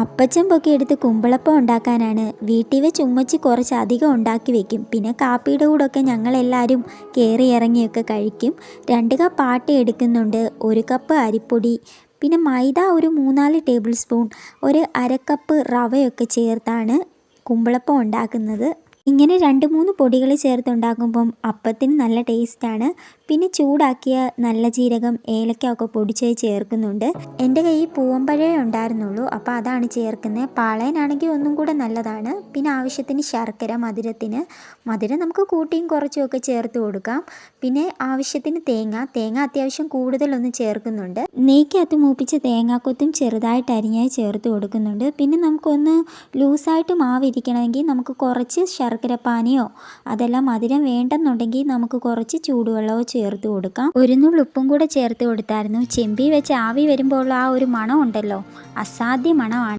അപ്പച്ചൻ പൊക്കി എടുത്ത് കുമ്പിളപ്പം ഉണ്ടാക്കാനാണ്. വീട്ടിൽ വെച്ച് ഉമ്മച്ചി കുറച്ച് അധികം ഉണ്ടാക്കി വെക്കും. പിന്നെ കാപ്പിയുടെ കൂടെയൊക്കെ ഞങ്ങളെല്ലാവരും കയറി ഇറങ്ങിയൊക്കെ കഴിക്കും. രണ്ട് കപ്പ് ആട്ട എടുക്കുന്നുണ്ട്. ഒരു കപ്പ് അരിപ്പൊടി. പിന്നെ മൈദ ഒരു മൂന്നാൽ ടേബിൾ സ്പൂൺ ഒരു അരക്കപ്പ് റവയൊക്കെ ചേർത്താണ് കുമ്പിളപ്പം ഉണ്ടാക്കുന്നത്. ഇങ്ങനെ രണ്ട് മൂന്ന് പൊടികൾ ചേർത്തുണ്ടാക്കുമ്പം അപ്പത്തിന് നല്ല ടേസ്റ്റാണ് പിന്നെ ചൂടാക്കിയ നല്ല ജീരകം ഏലക്ക ഒക്കെ പൊടിച്ച് ചേർക്കുന്നുണ്ട്. എന്റെ കയ്യിൽ പൂവമ്പഴേ ഉണ്ടായിരുന്നുള്ളൂ. അപ്പോൾ അതാണ് ചേർക്കുന്നത്. പാളയനാണെങ്കിൽ ഒന്നും കൂടെ നല്ലതാണ്. പിന്നെ ആവശ്യത്തിന് ശർക്കര മധുരത്തിന്. മധുരം നമുക്ക് കൂട്ടിയും കുറച്ചും ഒക്കെ ചേർത്ത് കൊടുക്കാം. പിന്നെ ആവശ്യത്തിന് തേങ്ങ. തേങ്ങ അത്യാവശ്യം കൂടുതലൊന്ന് ചേർക്കുന്നുണ്ട്. നെയ്ക്കകത്ത് മൂപ്പിച്ച തേങ്ങാക്കൊത്തും ചെറുതായിട്ട് അരിഞ്ഞായി ചേർത്ത് കൊടുക്കുന്നുണ്ട്. പിന്നെ നമുക്കൊന്ന് ലൂസായിട്ട് മാവിരിക്കണമെങ്കിൽ നമുക്ക് കുറച്ച് ശർക്കര പാനിയോ അതെല്ലാം മധുരം വേണ്ടെന്നുണ്ടെങ്കിൽ നമുക്ക് കുറച്ച് ചൂടുവെള്ളമോ ചേർത്ത് കൊടുക്കാം. ഒരു ഉപ്പും കൂടെ ചേർത്ത് കൊടുത്തായിരുന്നു. ചെമ്പി വെച്ച് ആവി വരുമ്പോൾ ആ ഒരു മണം ഉണ്ടല്ലോ അസാധ്യ മണമാണ്.